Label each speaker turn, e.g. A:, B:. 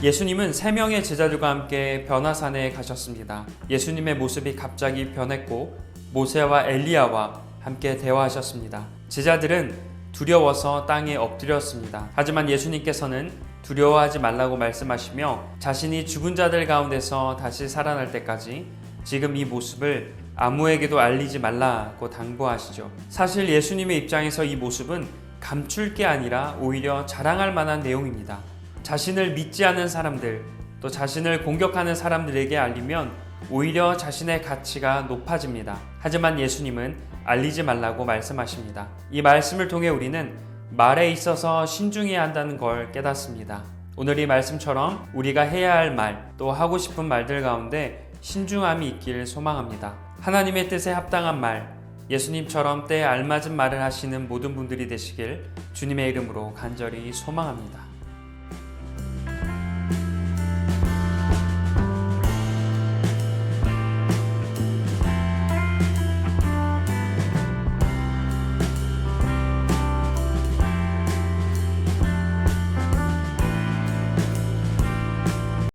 A: 예수님은 세 명의 제자들과 함께 변화산에 가셨습니다. 예수님의 모습이 갑자기 변했고 모세와 엘리야와 함께 대화하셨습니다. 제자들은 두려워서 땅에 엎드렸습니다. 하지만 예수님께서는 두려워하지 말라고 말씀하시며 자신이 죽은 자들 가운데서 다시 살아날 때까지 지금 이 모습을 아무에게도 알리지 말라고 당부하시죠. 사실 예수님의 입장에서 이 모습은 감출 게 아니라 오히려 자랑할 만한 내용입니다. 자신을 믿지 않는 사람들, 또 자신을 공격하는 사람들에게 알리면 오히려 자신의 가치가 높아집니다. 하지만 예수님은 알리지 말라고 말씀하십니다. 이 말씀을 통해 우리는 말에 있어서 신중해야 한다는 걸 깨닫습니다. 오늘 이 말씀처럼 우리가 해야 할 말, 또 하고 싶은 말들 가운데 신중함이 있길 소망합니다. 하나님의 뜻에 합당한 말, 예수님처럼 때에 알맞은 말을 하시는 모든 분들이 되시길 주님의 이름으로 간절히 소망합니다.